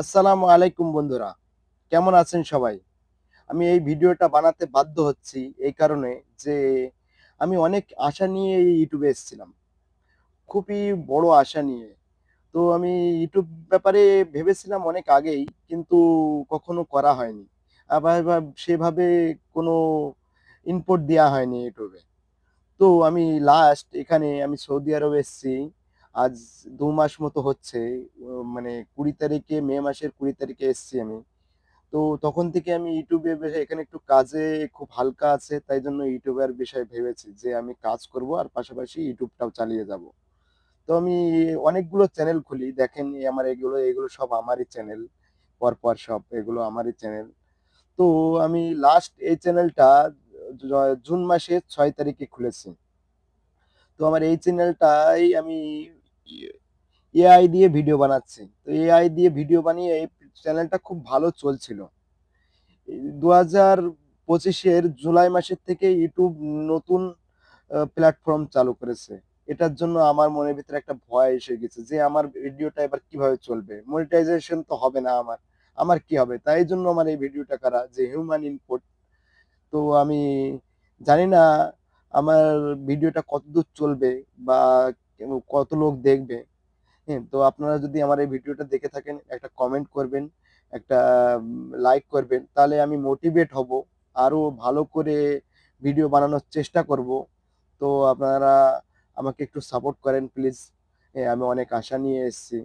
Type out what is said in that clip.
আসসালামু আলাইকুম বন্ধুরা। কেমন আছেন সবাই? আমি এই ভিডিওটা বানাতে বাধ্য হচ্ছি এই কারণে যে আমি অনেক আশা নিয়ে ইউটিউবে এসেছিলাম। খুবই বড় আশা নিয়ে। তো আমি ইউটিউব ব্যাপারে ভেবেছিলাম অনেক আগেই, কিন্তু কখনো করা হয়নি। আবার সেভাবে কোনো ইনপুট দেওয়া হয়নি ইউটিউবে। তো আমি লাস্ট এখানে আমি সৌদি আরব এসেছি। আজ দু মাস মতো হচ্ছে মানে কুড়ি তারিখে, মে মাসের কুড়ি তারিখে এসেছি আমি। তো তখন থেকে আমি ইউটিউবে এখানে একটু কাজে খুব হালকা আছে, তাই জন্য ইউটিউবের বিষয়ে ভেবেছি যে আমি কাজ করব আর পাশাপাশি ইউটিউবটাও চালিয়ে যাব। তো আমি অনেকগুলো চ্যানেল খুলি, দেখেন আমার এগুলো এগুলো সব আমারই চ্যানেল, পরপর সব এগুলো আমারই চ্যানেল। তো আমি লাস্ট এই চ্যানেলটা জুন মাসের ছয় তারিখে খুলেছি। তো আমার এই চ্যানেলটাই আমি এআই দিয়ে ভিডিও বানাচ্ছে। তো এআই দিয়ে ভিডিও বানিয়ে এই চ্যানেলটা খুব ভালো চলছিল। দু হাজার পঁচিশের জুলাই মাসের থেকে ইউটিউব নতুন প্ল্যাটফর্ম চালু করেছে। এটার জন্য আমার মনের ভিতরে একটা ভয় এসে গেছে যে আমার ভিডিওটা এবার কীভাবে চলবে? মনিটাইজেশন তো হবে না আমার। আমার কি হবে? তাই জন্য আমার এই ভিডিওটা করা, যে হিউম্যান ইনপুট তো আমি জানি না আমার ভিডিওটা কতদূর চলবে বা কত লোক দেখবে হ্যাঁ? তো আপনারা যদি আমার এই ভিডিওটা দেখে থাকেন, একটা কমেন্ট করবেন, একটা লাইক করবেন, তাহলে আমি মোটিভেট হব আরও ভালো করে ভিডিও বানানোর চেষ্টা করব। তো আপনারা আমাকে একটু সাপোর্ট করেন প্লিজ হ্যাঁ আমি অনেক আশা নিয়ে এসেছি।